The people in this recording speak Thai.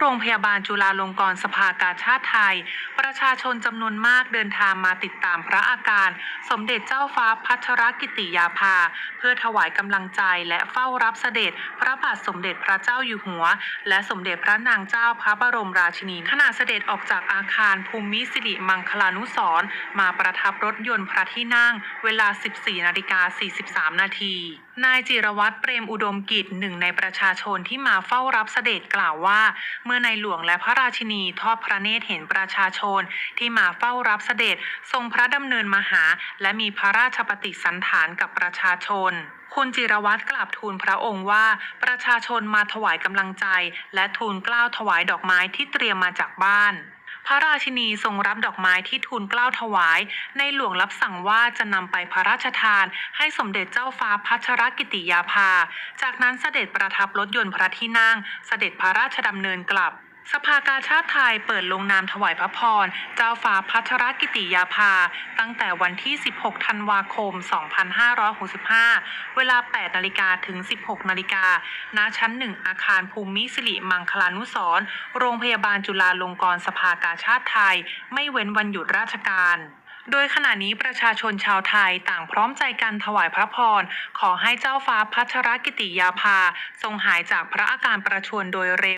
โรงพยาบาลจุฬาลงกรณ์สภากาชาติไทย ประชาชนจำนวนมากเดินทางมาติดตามพระอาการ สมเด็จเจ้าฟ้าพัชรกิติยาภา เพื่อถวายกำลังใจและเฝ้ารับเสด็จ พระบาทสมเด็จพระเจ้าอยู่หัว และสมเด็จพระนางเจ้าพระบรมราชินีขณะเสด็จออกจากอาคารภูมิสิริมังคลานุสรมาประทับรถยนต์พระที่นั่ง เวลา 14นาฬิกา43นาที นายจิรวัตรเปรมอุดมกิจหนึ่งในประชาชนที่มาเฝ้ารับเสด็จกล่าวว่า เมื่อในหลวงและพระราชินีทอดพระเนตรเห็นประชาชนที่มาเฝ้ารับเสด็จทรงพระดำเนินมาหา และมีพระราชปฏิสันถานกับประชาชน คุณจิรวัตรกราบทูลพระองค์ว่า ประชาชนมาถวายกำลังใจ และทูลกล้าวถวายดอกไม้ที่เตรียมมาจากบ้าน พระราชินีทรงรับดอกไม้ที่ทูลเกล้าถวาย ในหลวงรับสั่งว่าจะนำไปพระราชทาน ให้สมเด็จเจ้าฟ้าพัชรกิติยาภา จากนั้นเสด็จประทับรถยนต์พระที่นั่ง เสด็จพระราชดำเนินกลับ สภากาชาติไทยเปิดลงนามถวายพระพร เจ้าฟ้าพัชรกิติยาภา ตั้งแต่วันที่ 16 ธันวาคม 2565 เวลา 8 นาฬิกาถึง 16 นาฬิกา ณ ชั้น 1 อาคารภูมิสิริมังคลานุสรโรงพยาบาลจุฬาลงกรณ์สภากาชาติไทย ไม่เว้นวันหยุดราชการโดยขณะนี้ประชาชนชาวไทยต่างพร้อมใจกันถวายพระพร ขอให้เจ้าฟ้าพัชรกิติยาภา ทรงหายจากพระอาการประชวรโดยเร็ว